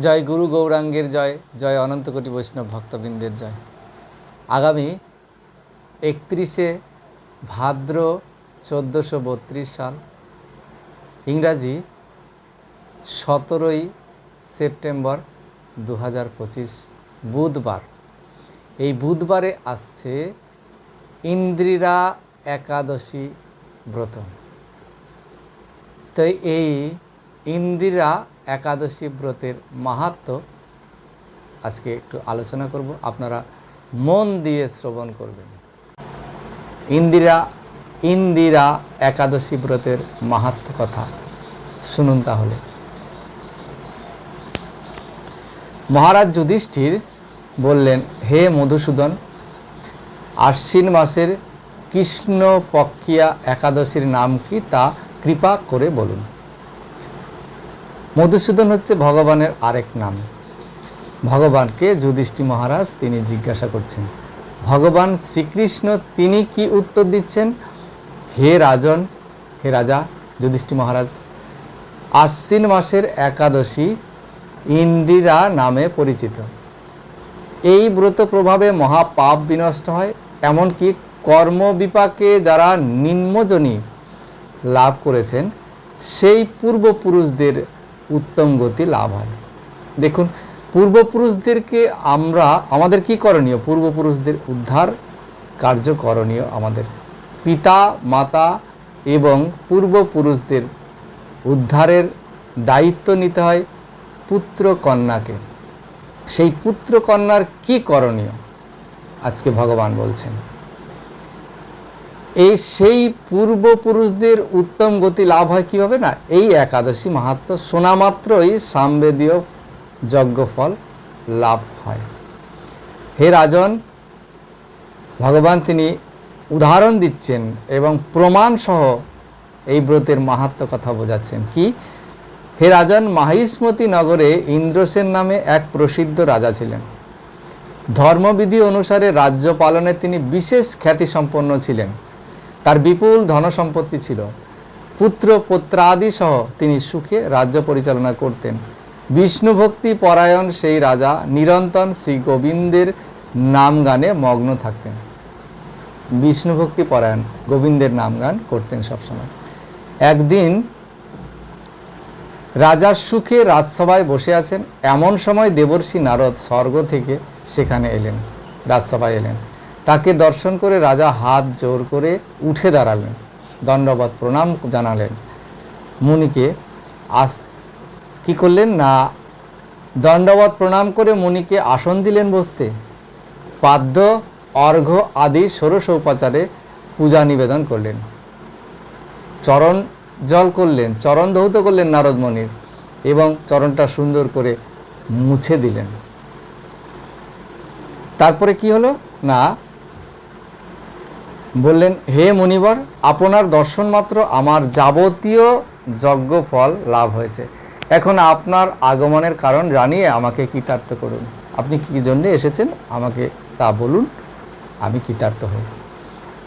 জয় গুরু গৌরাঙ্গের জয় জয় অনন্তকোটি বৈষ্ণব ভক্তবৃন্দের জয়। আগামী একত্রিশে ভাদ্র চোদ্দোশো বত্রিশ সাল, ইংরাজি সতেরোই সেপ্টেম্বর দু হাজার পঁচিশ বুধবার। এই বুধবারে আসছে ইন্দ্রিরা একাদশী ব্রত। তো এই ইন্দিরা একাদশী ব্রতের মাহাত্ম আজকে একটু আলোচনা করব। আপনারা মন দিয়ে শ্রবণ করবেন। ইন্দিরা ইন্দিরা একাদশী ব্রতের মাহাত্ম কথা শুনুন তাহলে। মহারাজ যুধিষ্ঠির বললেন, হে মধুসূদন, আশ্বিন মাসের কৃষ্ণ পক্ষিয়া একাদশীর নাম কি তা কৃপা করে বলুন। মধুসূদন হচ্ছে ভগবানের আরেক নাম। ভগবানকে যুধিষ্ঠি মহারাজ তিনি জিজ্ঞাসা করছেন, ভগবান শ্রীকৃষ্ণ তিনি কি উত্তর দিচ্ছেন? হে রাজন, হে রাজা যুধিষ্ঠি মহারাজ, আশ্বিন মাসের একাদশী ইন্দিরা নামে পরিচিত। এই ব্রত প্রভাবে মহাপাপ বিনষ্ট হয়, এমনকি কর্মবিপাকে যারা নিম্নজনী লাভ করেছেন, সেই পূর্বপুরুষদের উত্তম গতি লাভ হয় দেখুন, পূর্বপুরুষদেরকে আমরা, আমাদের কি করণীয়? পূর্বপুরুষদের উদ্ধার কার্য করণীয় আমাদের। পিতা, মাতা এবং পূর্বপুরুষদের উদ্ধারের দায়িত্ব নিতে হয় পুত্র কন্যাকে। সেই পুত্র কন্যার কি করণীয়? আজকে ভগবান বলছেন। এই সেই পূর্বপুরুষদের উত্তম গতি লাভ হয় কীভাবে না? এই একাদশী মাহাত্ম শোনা মাত্রই সামবেদীয় যজ্ঞফল লাভ হয়। হে রাজন, ভগবান তিনি উদাহরণ দিচ্ছেন এবং প্রমাণ সহ এই ব্রতের মাহাত্ম কথা বোঝাচ্ছেন। কি? হে রাজন, মাহিষ্মতি নগরে ইন্দ্রসেন নামে এক প্রসিদ্ধ রাজা ছিলেন। ধর্মবিধি অনুসারে রাজ্য পালনে তিনি বিশেষ খ্যাতিসম্পন্ন ছিলেন। তার বিপুল ধনসম্পত্তি ছিল। পুত্র পুত্রাদি সহ তিনি সুখে রাজ্য পরিচালনা করতেন। বিষ্ণু ভক্তি পরায়ণ সেই রাজা নিরন্তন শ্রী গোবিন্দের নাম গানে মগ্ন থাকতেন। বিষ্ণু ভক্তি পরায়ণ গোবিন্দের নাম গান করতেন সবসময়। একদিন রাজার সুখে রাজসভায় বসে আছেন। এমন সময় দেবর্ষী নারদ স্বর্গ থেকে সেখানে এলেন। রাজসভায় এলেন। তাকে দর্শন করে রাজা হাত জোর করে উঠে দাঁড়ালেন দণ্ডবত প্রণাম জানালেন। মুনিকে আস, কি করলেন? না দণ্ডবত প্রণাম করে মুনিকে আসন দিলেন বসতে। পাদ্য, অর্ঘ্য আদি ষোড়শ উপাচারে পূজা নিবেদন করলেন। চরণ জল করলেন, চরণ ধৌত করলেন নারদ মুনির এবং চরণটা সুন্দর করে মুছে দিলেন। তারপরে কি হলো? না বললেন, হে মুনিবর, আপনার দর্শন মাত্র আমার যাবতীয় যজ্ঞ ফল লাভ হয়েছে। এখন আপনার আগমনের কারণ জানিয়ে আমাকে কৃতার্থ করুন। আপনি কী জন্যে এসেছেন? আমাকে তা বলুন, আমি কৃতার্থ হই।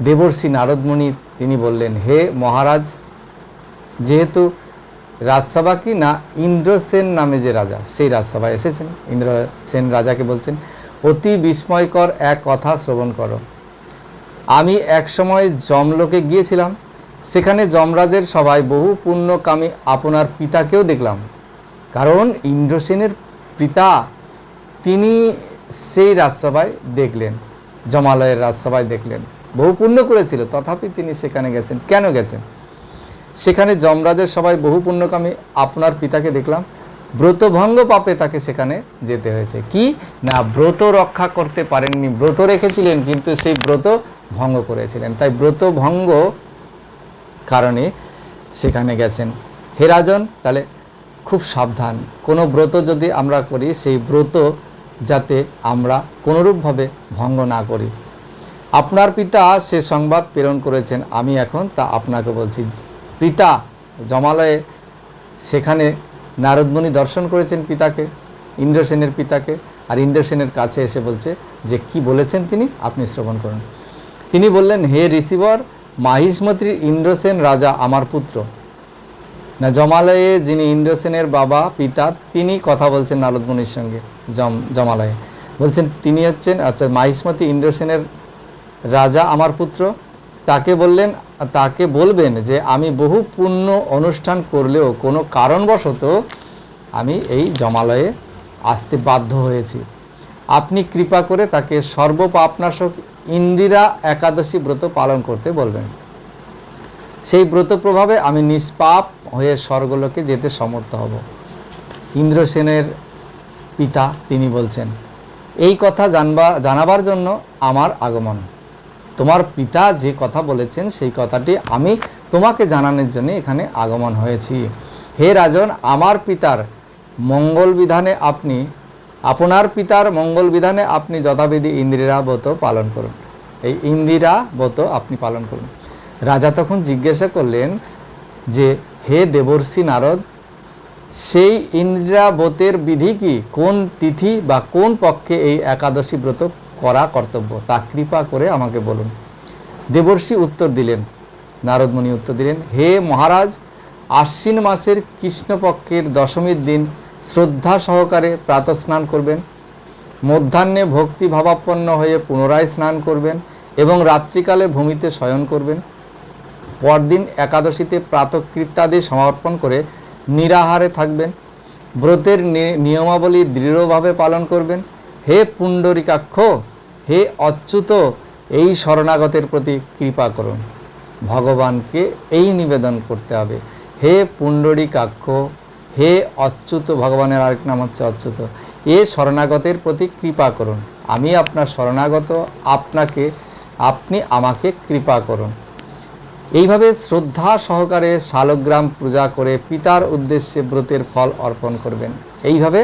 দেবর্ষি নারদমণি তিনি বললেন, হে মহারাজ, যেহেতু রাজসভা কি না ইন্দ্রসেন নামে যে রাজা, সেই রাজসভায় এসেছেন। ইন্দ্রসেন রাজাকে বলছেন, অতি বিস্ময়কর এক কথা শ্রবণ করো। আমি এক সময় যমলোকে গিয়েছিলাম। সেখানে যমরাজের সভায় বহু পুণ্যকামী আপনার পিতাকেও দেখলাম। কারণ ইন্দ্রসেনের পিতা তিনি সেই রাজসভায় দেখলেন জমালয়ের রাজসভায় দেখলেন। বহু পুণ্য করেছিল, তথাপি তিনি সেখানে গেছেন। কেন গেছেন? সেখানে যমরাজের সবাই বহু পুণ্যকামী আপনার পিতাকে দেখলাম। ব্রতভঙ্গ পাপে তাকে সেখানে যেতে হয়েছে। কি? না, ব্রত রক্ষা করতে পারেননি, ব্রত রেখেছিলেন, কিন্তু সেই ব্রত ভঙ্গ করেছিলেন। তাই ব্রত ভঙ্গ কারণে সেখানে গেছেন। হে রাজন, তাহলে খুব সাবধান। কোনো ব্রত যদি আমরা করি, সেই ব্রত যাতে আমরা কোনোরূপভাবে ভঙ্গ না করি। আপনার পিতা সে সংবাদ প্রেরণ করেছেন, আমি এখন তা আপনাকে বলছি। পিতা, জমালয়ে সেখানে নারদমণি দর্শন করেছেন পিতাকে, ইন্দ্রসেনের পিতাকে, আর ইন্দ্রসেনের কাছে এসে বলছে যে, কি বলেছেন তিনি? আপনি শ্রবণ করুন। তিনি বললেন, হে রিসিভার মাহিষ্মতির ইন্দ্রসেন রাজা আমার পুত্র। না, জমালয়ে যিনি ইন্দ্রসেনের বাবা, পিতা, তিনি কথা বলছেন নারদমণির সঙ্গে, জম, জমালয়ে। বলছেন, তিনি হচ্ছেন আচ্ছা মাহিষ্মতি ইন্দ্রসেনের রাজা আমার পুত্র তাকে বললেন, তাকে বলবেন যে আমি বহু পুণ্য অনুষ্ঠান করলেও কোনো কারণবশত আমি এই জমালয়ে আসতে বাধ্য হয়েছি। আপনি কৃপা করে তাকে সর্বপাপনাশক ইন্দিরা একাদশী ব্রত পালন করতে বলবেন। সেই ব্রত প্রভাবে আমি নিষ্পাপ হয়ে স্বর্গলোকে যেতে সমর্থ হব। ইন্দ্রসেনের পিতা তিনি বলছেন, এই কথা জানবা, জানাবার জন্য আমার আগমন। তোমার পিতা যে কথা বলেছেন, সেই কথাটি আমি তোমাকে জানানোর জন্য এখানে আগমন হয়েছি। হে রাজন, আমার পিতার মঙ্গল বিধানে আপনি, আপনার পিতার মঙ্গল বিধানে আপনি যথাবিধি ইন্দিরা ব্রত পালন করুন। এই ইন্দিরা ব্রত আপনি পালন করুন। রাজা তখন জিজ্ঞাসা করলেন যে, হে দেবর্ষি নারদ, সেই ইন্দিরা ব্রতের বিধি কি? কোন তিথি বা কোন পক্ষে এই একাদশী ব্রত করা কর্তব্য। তা কৃপা করে আমাকে বলুন। দেবর্ষি উত্তর দিলেন। নারদমণি উত্তর দিলেন, হে মহারাজ, আশ্বিন মাসের কৃষ্ণপক্ষের দশমীর দিন শ্রদ্ধা সহকারে প্রাতঃস্নান করবেন। মধ্যাহ্নে ভক্তি ভাবাপন্ন হয়ে পুনরায় স্নান করবেন এবং রাত্রিকালে ভূমিতে শয়ন করবেন। পরদিন একাদশীতে প্রাতকৃত্যাদি সমর্পণ করে নিরাহারে থাকবেন। ব্রতের নিয়মাবলী দৃঢ়ভাবে পালন করবেন। হে পুণ্ডরিকাক্ষ, হে অচ্যুত, এই শরণাগতের প্রতি কৃপা করুন। ভগবানকে এই নিবেদন করতে হবে। হে পুণ্ডরিকাক্ষ, হে অচ্যুত, ভগবানের আরেক নাম হচ্ছে অচ্যুত, এ শরণাগতের প্রতি কৃপা করুন। আমি আপনার শরণাগত, আপনাকে, আপনি আমাকে কৃপা করুন। এইভাবে শ্রদ্ধা সহকারে শালগ্রাম পূজা করে পিতার উদ্দেশ্যে ব্রতের ফল অর্পণ করবেন। এইভাবে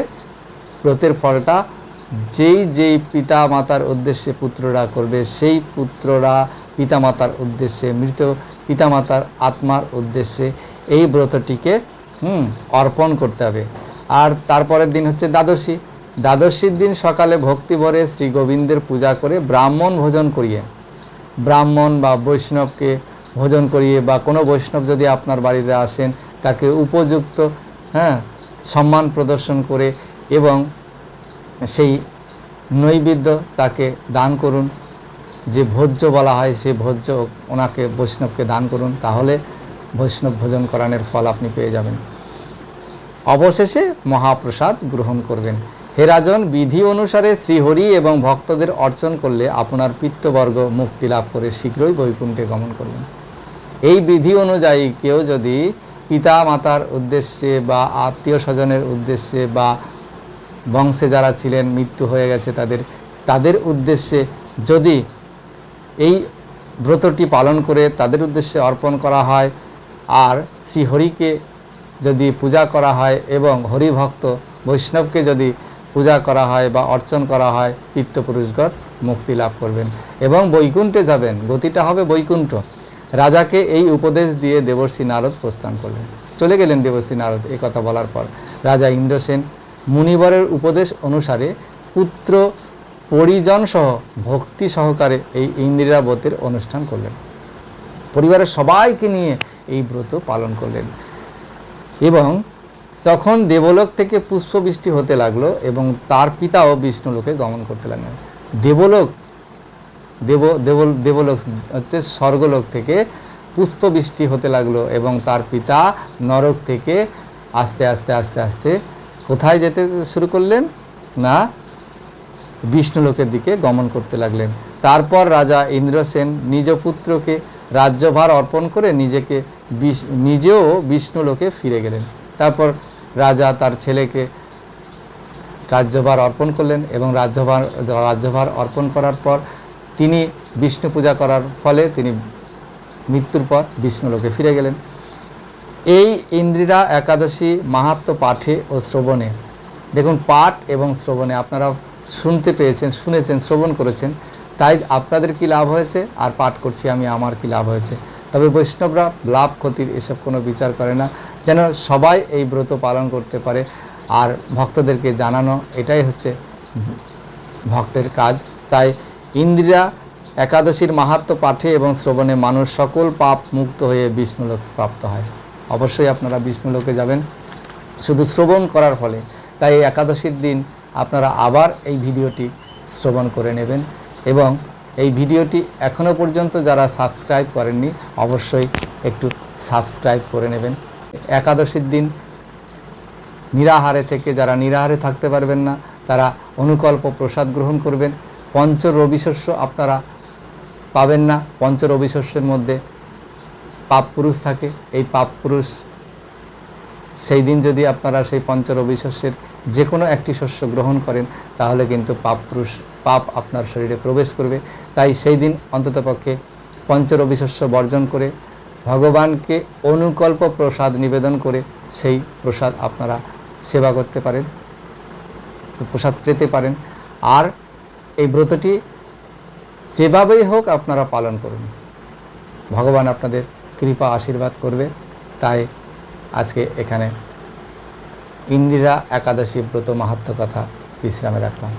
ব্রতের ফলটা যেই যেই পিতা মাতার উদ্দেশ্যে পুত্ররা করবে, সেই পুত্ররা পিতামাতার উদ্দেশ্যে, মৃত পিতামাতার আত্মার উদ্দেশ্যে এই ব্রতটিকে, হুম, অর্পণ করতে হবে। আর তারপরের দিন হচ্ছে দ্বাদশী। দ্বাদশীর দিন সকালে ভক্তি ভরে শ্রী গোবিন্দের পূজা করে ব্রাহ্মণ ভোজন করিয়ে, ব্রাহ্মণ বা বৈষ্ণবকে ভোজন করিয়ে বা কোনো বৈষ্ণব যদি আপনার বাড়িতে আসেন, তাকে উপযুক্ত হ্যাঁ সম্মান প্রদর্শন করে এবং সেই নৈবেদ্য তাকে দান করুন। যে ভোজ্য বলা হয় সেই ভোজ্য ওনাকে বৈষ্ণবকে দান করুন, তাহলে বৈষ্ণব ভোজন করানোর ফল আপনি পেয়ে যাবেন। অবশেষে মহাপ্রসাদ গ্রহণ করবেন। হে রাজন, বিধি অনুসারে শ্রীহরি এবং ভক্তদের অর্চন করলে আপনার পিত্তবর্গ মুক্তি লাভ করে শীঘ্রই বৈকুণ্ঠে গমন করবেন। এই বিধি অনুযায়ী কেউ যদি পিতা মাতার উদ্দেশ্যে বা আত্মীয় স্বজনের উদ্দেশ্যে বা বংশে যারা ছিলেন, মৃত্যু হয়ে গেছে তাদের তাদের উদ্দেশ্যে যদি এই ব্রতটি পালন করে তাদের উদ্দেশ্যে অর্পণ করা হয়, আর শ্রীহরিকে যদি পূজা করা হয় এবং হরিভক্ত বৈষ্ণবকে যদি পূজা করা হয় বা অর্চন করা হয়, পিত্তপুরুষগণ মুক্তি লাভ করবেন। এবং বৈকুণ্ঠে যাবেন, গতিটা হবে বৈকুণ্ঠ। রাজাকে এই উপদেশ দিয়ে দেবর্ষী নারদ প্রস্থান করলেন। চলে গেলেন দেবর্ষী নারদ এই কথা বলার পর। রাজা ইন্দ্রসেন মুনিবরের উপদেশ অনুসারে পুত্র পরিজন সহ ভক্তি সহকারে এই ইন্দিরা ব্রতের অনুষ্ঠান করলেন। পরিবারের সবাইকে নিয়ে এই ব্রত পালন করলেন। এবং তখন দেবলোক থেকে পুষ্পবৃষ্টি হতে লাগল এবং তার পিতাও বিষ্ণুলোকে গমন করতে লাগলেন। দেবলোক, দেব দেব দেবলোক হচ্ছে স্বর্গলোক থেকে পুষ্পবৃষ্টি হতে লাগল এবং তার পিতা নরক থেকে আস্তে আস্তে আস্তে আস্তে কোথায় যেতে শুরু করলেন? না বিষ্ণুলোকের দিকে গমন করতে লাগলেন। তারপর রাজা ইন্দ্রসেন নিজ পুত্রকে রাজ্যভার অর্পণ করে নিজেকে নিজেও বিষ্ণুলোকে ফিরে গেলেন। তারপর রাজা তার ছেলেকে রাজ্যভার অর্পণ করলেন এবং রাজ্যভার রাজ্যভার অর্পণ করার পর তিনি বিষ্ণু পূজা করার ফলে তিনি মৃত্যুর পর বিষ্ণুলোকে ফিরে গেলেন। এই ইন্দ্রিরা একাদশী মাহাত্ম পাঠে ও শ্রবণে। দেখুন, পাঠ এবং শ্রবণে আপনারা শুনতে পেয়েছেন, শুনেছেন, শ্রবণ করেছেন। তাই আপনাদের কি লাভ হয়েছে? আর পাঠ করছি আমি, আমার কি লাভ হয়েছে? তবে বৈষ্ণবরা লাভ ক্ষতির এসব কোনো বিচার করে না, যেন সবাই এই ব্রত পালন করতে পারে। আর ভক্তদেরকে জানানো, এটাই হচ্ছে ভক্তের কাজ। তাই ইন্দ্রিয়া একাদশীর মাহাত্ম পাঠে এবং শ্রবণে মানুষ সকল পাপ মুক্ত হয়ে বিষ্ণুলোক প্রাপ্ত হয়। অবশ্যই আপনারা বিষ্ণুলোকে যাবেন। শুধু শ্রবণ করার ফলে। তাই একাদশীর দিন আপনারা আবার এই ভিডিওটি শ্রবণ করে নেবেন এবং এই ভিডিওটি এখনও পর্যন্ত যারা সাবস্ক্রাইব করেননি, অবশ্যই একটু সাবস্ক্রাইব করে নেবেন। একাদশীর দিন নিরাহারে থেকে যারা নিরাহারে থাকতে পারবেন না, তারা অনুকল্প প্রসাদ গ্রহণ করবেন। পঞ্চ রবিশস্য আপনারা পাবেন না। পঞ্চ রবিশস্যের মধ্যে পাপ পুরুষ থাকে, এই পাপ পুরুষ সেই দিন যদি আপনারা সেই পঞ্চ রবিশস্যের যে কোনো একটি শস্য গ্রহণ করেন, তাহলে কিন্তু পাপ পুরুষ, পাপ আপনার শরীরে প্রবেশ করবে। তাই সেই দিন অন্ততপক্ষে পঞ্চ রবিশস্য বর্জন করে, ভগবানকে অনুকল্প প্রসাদ নিবেদন করে সেই প্রসাদ আপনারা সেবা করতে পারেন, প্রসাদ পেতে পারেন। আর এই ব্রতটি যেভাবেই হোক আপনারা পালন করুন। ভগবান আপনাদের কৃপা আশীর্বাদ করবে। তাই আজকে এখানে ইন্দিরা একাদশী ব্রত মাহাত্ম কথা বিশ্রামে রাখলাম।